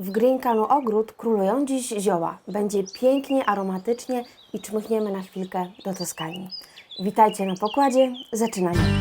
W Green Canu Ogród królują dziś zioła. Będzie pięknie, aromatycznie i czmychniemy na chwilkę do Toskanii. Witajcie na pokładzie, zaczynamy.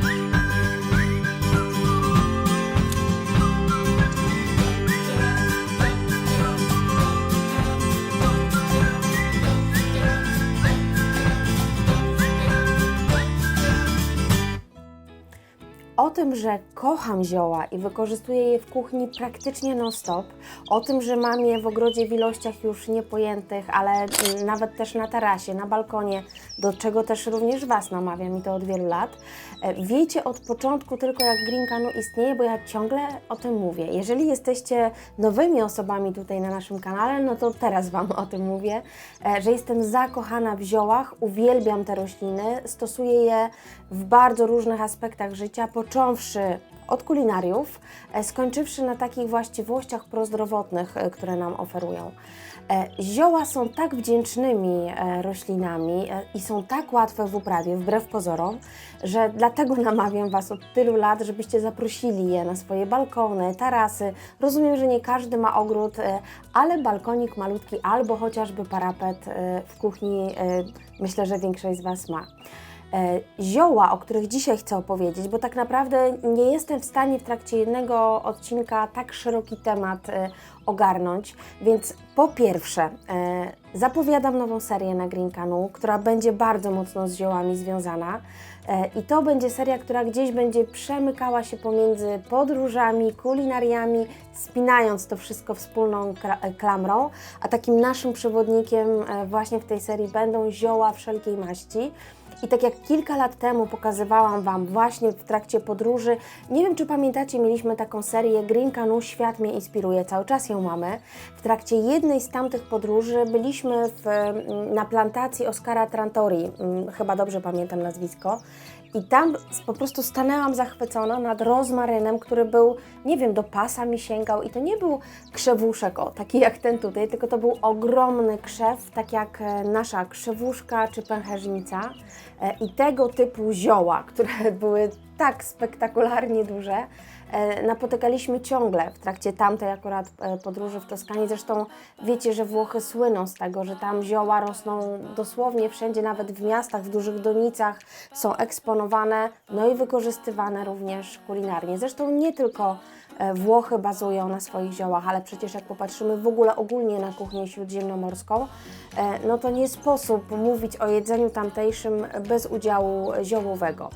O tym, że kocham zioła i wykorzystuję je w kuchni praktycznie non-stop, o tym, że mam je w ogrodzie w ilościach już niepojętych, ale nawet też na tarasie, na balkonie, do czego też również Was namawiam i to od wielu lat, e, wiecie od początku tylko jak Green Canu istnieje, bo ja ciągle o tym mówię. Jeżeli jesteście nowymi osobami tutaj na naszym kanale, no to teraz Wam o tym mówię, e, że jestem zakochana w ziołach, uwielbiam te rośliny, stosuję je w bardzo różnych aspektach życia, począwszy od kulinariów, e, skończywszy na takich właściwościach prozdrowotnych, e, które nam oferują. E, Zioła są tak wdzięcznymi roślinami i są tak łatwe w uprawie, wbrew pozorom, że dlatego namawiam Was od tylu lat, żebyście zaprosili je na swoje balkony, tarasy. Rozumiem, że nie każdy ma ogród, ale balkonik malutki albo chociażby parapet w kuchni, myślę, że większość z Was ma. E, Zioła, o których dzisiaj chcę opowiedzieć, bo tak naprawdę nie jestem w stanie w trakcie jednego odcinka tak szeroki temat e, ogarnąć, więc po pierwsze e, zapowiadam nową serię na Green Canu, która będzie bardzo mocno z ziołami związana. I to będzie seria, która gdzieś będzie przemykała się pomiędzy podróżami, kulinariami, spinając to wszystko wspólną klamrą, a takim naszym przewodnikiem właśnie w tej serii będą zioła wszelkiej maści. I tak jak kilka lat temu pokazywałam Wam właśnie w trakcie podróży, nie wiem czy pamiętacie, mieliśmy taką serię Green Canu Świat mnie inspiruje, cały czas ją mamy. W trakcie jednej z tamtych podróży byliśmy w, na plantacji Oscara Trantori, mm, chyba dobrze pamiętam nazwisko. I tam po prostu stanęłam zachwycona nad rozmarynem, który był, nie wiem, do pasa mi sięgał. I to nie był krzewuszek, o, taki jak ten tutaj, tylko to był ogromny krzew, tak jak e, nasza krzewuszka czy pęcherzynica. E, I tego typu zioła, które były tak spektakularnie duże, e, napotykaliśmy ciągle w trakcie tamtej akurat e, podróży w Toskanii. Zresztą wiecie, że Włochy słyną z tego, że tam zioła rosną dosłownie wszędzie, nawet w miastach, w dużych donicach są eksponowane, no i wykorzystywane również kulinarnie. Zresztą nie tylko e, Włochy bazują na swoich ziołach, ale przecież jak popatrzymy w ogóle ogólnie na kuchnię śródziemnomorską, no to nie sposób mówić o jedzeniu tamtejszym bez udziału ziołowego.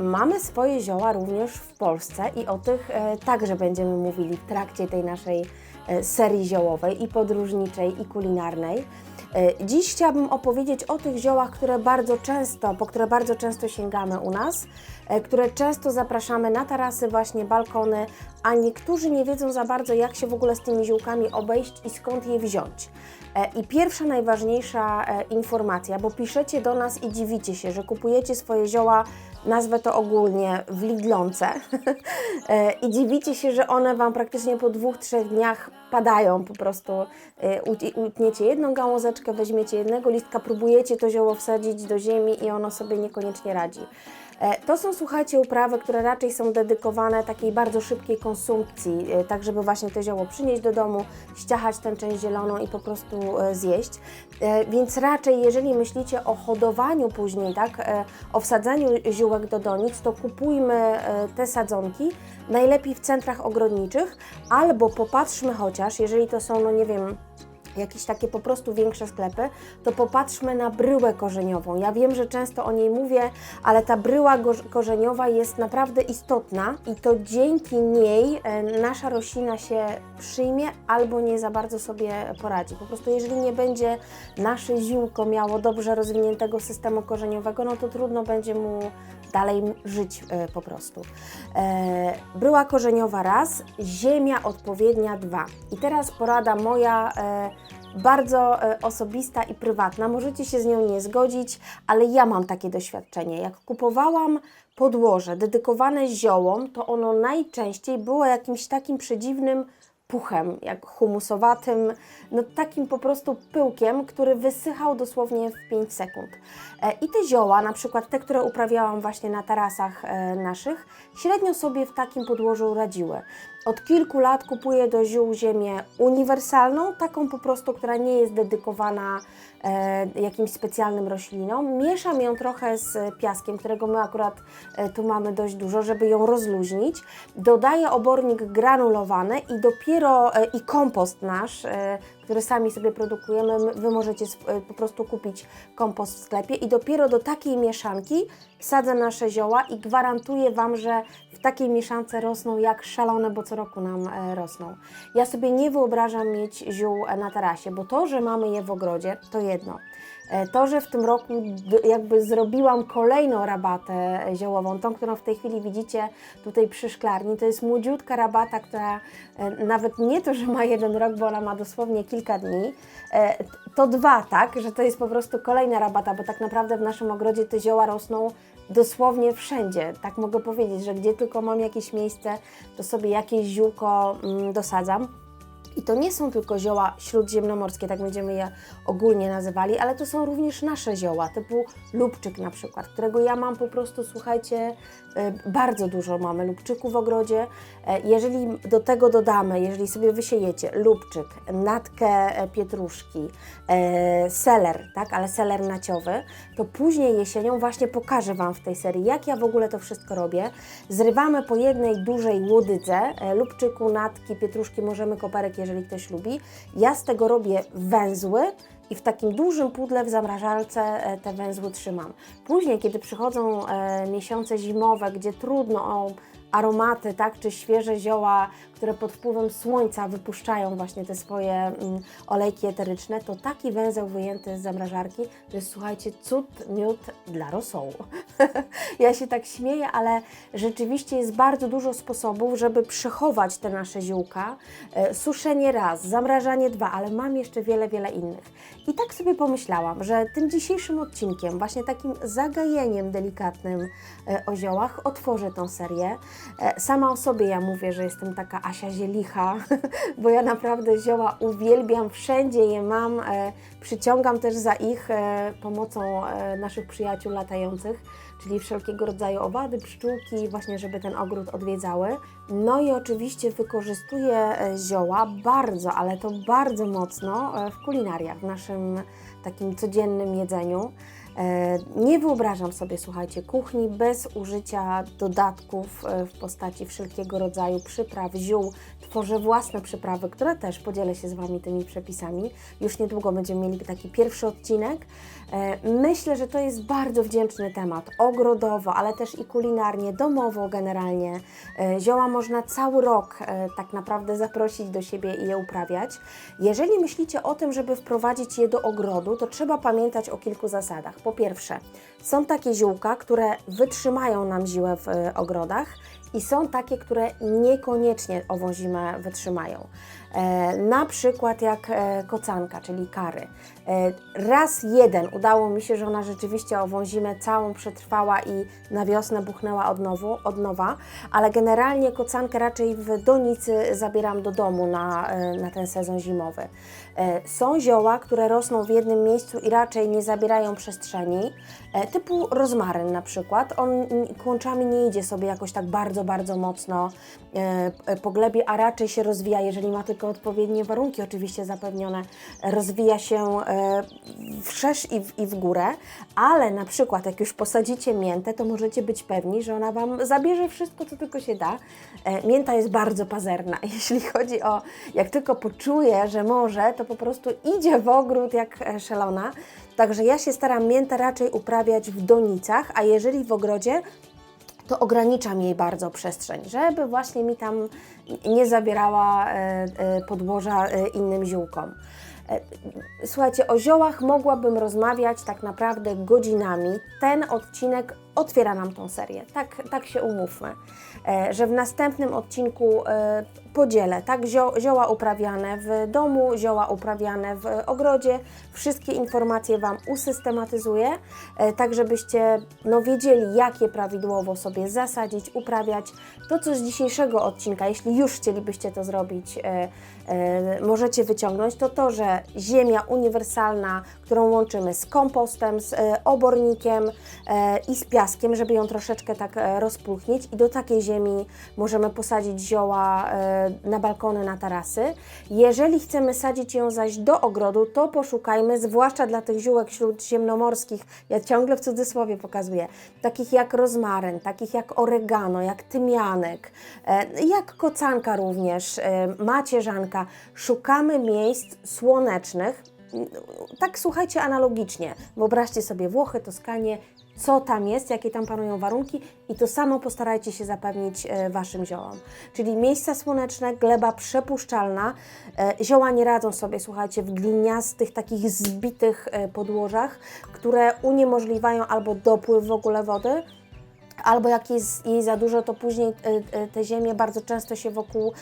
Mamy swoje zioła również w Polsce i o tych e, także będziemy mówili w trakcie tej naszej e, serii ziołowej i podróżniczej i kulinarnej. E, Dziś chciałabym opowiedzieć o tych ziołach, które bardzo często, po które bardzo często sięgamy u nas, które często zapraszamy na tarasy, właśnie balkony, a niektórzy nie wiedzą za bardzo, jak się w ogóle z tymi ziółkami obejść i skąd je wziąć. I pierwsza najważniejsza informacja, bo piszecie do nas i dziwicie się, że kupujecie swoje zioła, nazwę to ogólnie, w Lidlonce E, i dziwicie się, że one Wam praktycznie po dwóch, trzech dniach padają po prostu. E, ut- Utniecie jedną gałązeczkę, weźmiecie jednego listka, próbujecie to zioło wsadzić do ziemi i ono sobie niekoniecznie radzi. E, To są, słuchajcie, uprawy, które raczej są dedykowane takiej bardzo szybkiej konsumpcji, e, tak żeby właśnie to zioło przynieść do domu, ściachać tę część zieloną i po prostu e, zjeść. Więc raczej, jeżeli myślicie o hodowaniu później, tak, o wsadzaniu ziółek do donic, to kupujmy te sadzonki, najlepiej w centrach ogrodniczych, albo popatrzmy chociaż, jeżeli to są, no nie wiem, jakieś takie po prostu większe sklepy, to popatrzmy na bryłę korzeniową. Ja wiem, że często o niej mówię, ale ta bryła korzeniowa jest naprawdę istotna i to dzięki niej e, nasza roślina się przyjmie albo nie za bardzo sobie poradzi. Po prostu jeżeli nie będzie nasze ziółko miało dobrze rozwiniętego systemu korzeniowego, no to trudno będzie mu dalej żyć e, po prostu. E, bryła korzeniowa raz, ziemia odpowiednia dwa. I teraz porada moja bardzo e, osobista i prywatna. Możecie się z nią nie zgodzić, ale ja mam takie doświadczenie. Jak kupowałam podłoże dedykowane ziołom, to ono najczęściej było jakimś takim przedziwnym puchem, jak humusowatym, no takim po prostu pyłkiem, który wysychał dosłownie w 5 sekund. E, I te zioła, na przykład te, które uprawiałam właśnie na tarasach e, naszych, średnio sobie w takim podłożu radziły. Od kilku lat kupuję do ziół ziemię uniwersalną, taką po prostu, która nie jest dedykowana e, jakimś specjalnym roślinom. Mieszam ją trochę z piaskiem, którego my akurat e, tu mamy dość dużo, żeby ją rozluźnić. Dodaję obornik granulowany i dopiero e, i kompost nasz, e, który sami sobie produkujemy. My- Wy możecie e, po prostu kupić kompost w sklepie i dopiero do takiej mieszanki sadzę nasze zioła i gwarantuję Wam, że w takiej mieszance rosną jak szalone, bo co roku nam e, rosną. Ja sobie nie wyobrażam mieć ziół e, na tarasie, bo to, że mamy je w ogrodzie, to jedno. E, To, że w tym roku jakby zrobiłam kolejną rabatę ziołową, tą, którą w tej chwili widzicie tutaj przy szklarni, to jest młodziutka rabata, która e, nawet nie to, że ma jeden rok, bo ona ma dosłownie kilka dni, e, to dwa, tak, że to jest po prostu kolejna rabata, bo tak naprawdę w naszym ogrodzie te zioła rosną dosłownie wszędzie. Tak mogę powiedzieć, że gdzie tylko mam jakieś miejsce, to sobie jakieś ziółko mm, dosadzam. I to nie są tylko zioła śródziemnomorskie, tak będziemy je ogólnie nazywali, ale to są również nasze zioła, typu lubczyk na przykład, którego ja mam po prostu, słuchajcie, e, bardzo dużo mamy lubczyku w ogrodzie. E, Jeżeli do tego dodamy, jeżeli sobie wysiejecie lubczyk, natkę e, pietruszki, seler, tak, ale seler naciowy, to później jesienią właśnie pokażę Wam w tej serii, jak ja w ogóle to wszystko robię. Zrywamy po jednej dużej łodydze lubczyku, natki, pietruszki, możemy koperek, jeżeli ktoś lubi. Ja z tego robię węzły i w takim dużym pudle w zamrażalce e, te węzły trzymam. Później, kiedy przychodzą e, miesiące zimowe, gdzie trudno o aromaty, tak, czy świeże zioła, które pod wpływem słońca wypuszczają właśnie te swoje mm, olejki eteryczne, to taki węzeł wyjęty z zamrażarki to jest, słuchajcie, cud, miód dla rosołu. ja się tak śmieję, ale rzeczywiście jest bardzo dużo sposobów, żeby przechować te nasze ziółka. E, suszenie raz, zamrażanie dwa, ale mam jeszcze wiele, wiele innych. I tak sobie pomyślałam, że tym dzisiejszym odcinkiem, właśnie takim zagajeniem delikatnym e, o ziołach, otworzę tą serię. E, Sama o sobie ja mówię, że jestem taka Asia Zielicha, bo ja naprawdę zioła uwielbiam, wszędzie je mam, e, przyciągam też za ich e, pomocą e, naszych przyjaciół latających, czyli wszelkiego rodzaju owady, pszczółki, właśnie żeby ten ogród odwiedzały. No i oczywiście wykorzystuję zioła bardzo, ale to bardzo mocno w kulinariach, w naszym takim codziennym jedzeniu. E, Nie wyobrażam sobie, słuchajcie, kuchni bez użycia dodatków e, w postaci wszelkiego rodzaju przypraw, ziół. Tworzę własne przyprawy, które też podzielę się z Wami tymi przepisami. Już niedługo będziemy mieli taki pierwszy odcinek. E, Myślę, że to jest bardzo wdzięczny temat, ogrodowo, ale też i kulinarnie, domowo generalnie. Zioła można cały rok tak naprawdę zaprosić do siebie i je uprawiać. Jeżeli myślicie o tym, żeby wprowadzić je do ogrodu, to trzeba pamiętać o kilku zasadach. Po pierwsze, są takie ziółka, które wytrzymają nam ziłę w e, ogrodach i są takie, które niekoniecznie ową zimę wytrzymają. E, na przykład jak e, kocanka, czyli kary. E, raz jeden udało mi się, że ona rzeczywiście ową zimę całą przetrwała i na wiosnę buchnęła od, nowu, od nowa, ale generalnie kocankę raczej w donicy zabieram do domu na, na ten sezon zimowy. Są zioła, które rosną w jednym miejscu i raczej nie zabierają przestrzeni, typu rozmaryn na przykład. On kłączami nie idzie sobie jakoś tak bardzo, bardzo mocno po glebie, a raczej się rozwija, jeżeli ma tylko odpowiednie warunki oczywiście zapewnione, rozwija się e, wszerz i w, i w górę, ale na przykład jak już posadzicie miętę, to możecie być pewni, że ona Wam zabierze wszystko, co tylko się da. E, Mięta jest bardzo pazerna, jeśli chodzi o, jak tylko poczuje, że może, to po prostu idzie w ogród jak e, szalona. Także ja się staram miętę raczej uprawiać w donicach, a jeżeli w ogrodzie, to ograniczam jej bardzo przestrzeń, żeby właśnie mi tam nie zabierała e, e, podłoża e, innym ziółkom. Słuchajcie, o ziołach mogłabym rozmawiać tak naprawdę godzinami. Ten odcinek otwiera nam tą serię. Tak, tak się umówmy, że w następnym odcinku e, podzielę tak zio, zioła uprawiane w domu, zioła uprawiane w ogrodzie. Wszystkie informacje Wam usystematyzuję, e, tak żebyście no, wiedzieli, jak je prawidłowo sobie zasadzić, uprawiać. To, co z dzisiejszego odcinka, jeśli już chcielibyście to zrobić, e, e, możecie wyciągnąć, to to, że ziemia uniwersalna, którą łączymy z kompostem, z e, obornikiem e, i z piaskiem, żeby ją troszeczkę tak e, rozpulchnić i do takiej ziemi możemy posadzić zioła e, na balkony, na tarasy. Jeżeli chcemy sadzić ją zaś do ogrodu, to poszukajmy, zwłaszcza dla tych ziółek śródziemnomorskich, ja ciągle w cudzysłowie pokazuję, takich jak rozmaryn, takich jak oregano, jak tymianek, e, jak kocanka również, e, macierzanka. Szukamy miejsc słonecznych, tak słuchajcie analogicznie. Wyobraźcie sobie Włochy, Toskanię, co tam jest, jakie tam panują warunki i to samo postarajcie się zapewnić e, Waszym ziołom. Czyli miejsca słoneczne, gleba przepuszczalna. E, Zioła nie radzą sobie, słuchajcie, w gliniastych, takich zbitych e, podłożach, które uniemożliwiają albo dopływ w ogóle wody, albo jak jest jej za dużo, to później te ziemie bardzo często się wokół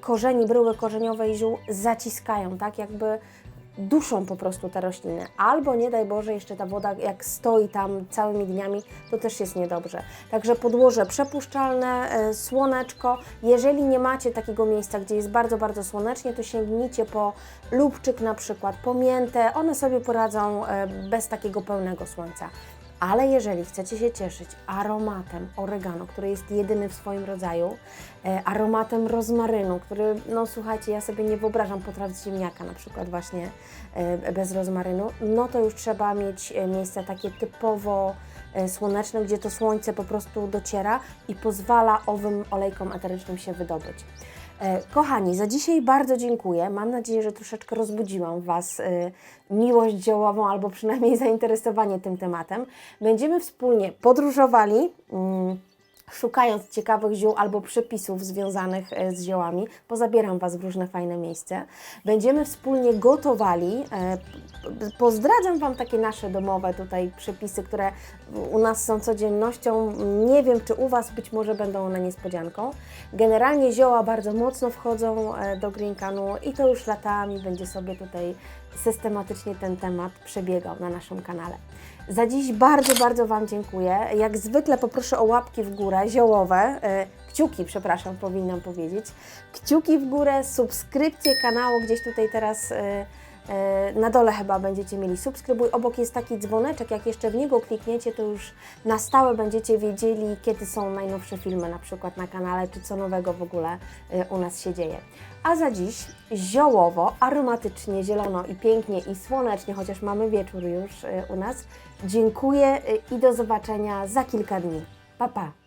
korzeni, bryły korzeniowej ziół zaciskają, tak jakby duszą po prostu te rośliny. Albo nie daj Boże, jeszcze ta woda jak stoi tam całymi dniami, to też jest niedobrze. Także podłoże przepuszczalne, e, słoneczko. Jeżeli nie macie takiego miejsca, gdzie jest bardzo, bardzo słonecznie, to sięgnijcie po lubczyk na przykład, po miętę. One sobie poradzą e, bez takiego pełnego słońca. Ale jeżeli chcecie się cieszyć aromatem oregano, który jest jedyny w swoim rodzaju, e, aromatem rozmarynu, który, no słuchajcie, ja sobie nie wyobrażam potraw ziemniaka na przykład właśnie e, bez rozmarynu, no to już trzeba mieć e, miejsce takie typowo słoneczne, gdzie to słońce po prostu dociera i pozwala owym olejkom eterycznym się wydobyć. E, Kochani, za dzisiaj bardzo dziękuję. Mam nadzieję, że troszeczkę rozbudziłam Was e, miłość ziołową albo przynajmniej zainteresowanie tym tematem. Będziemy wspólnie podróżowali. Szukając ciekawych ziół albo przepisów związanych e, z ziołami, pozabieram Was w różne fajne miejsca. Będziemy wspólnie gotowali. e, Pozdradzam Wam takie nasze domowe tutaj przepisy, które u nas są codziennością. Nie wiem, czy u Was być może będą one niespodzianką. Generalnie zioła bardzo mocno wchodzą e, do Green Canu i to już latami będzie sobie tutaj systematycznie ten temat przebiegał na naszym kanale. Za dziś bardzo, bardzo Wam dziękuję. Jak zwykle poproszę o łapki w górę, ziołowe, e, kciuki, przepraszam, powinnam powiedzieć. Kciuki w górę, subskrypcję kanału, gdzieś tutaj teraz e, na dole chyba będziecie mieli subskrybuj. Obok jest taki dzwoneczek, jak jeszcze w niego klikniecie, to już na stałe będziecie wiedzieli, kiedy są najnowsze filmy na przykład na kanale, czy co nowego w ogóle e, u nas się dzieje. A za dziś ziołowo, aromatycznie, zielono i pięknie i słonecznie, chociaż mamy wieczór już e, u nas. Dziękuję e, i do zobaczenia za kilka dni. Pa, pa!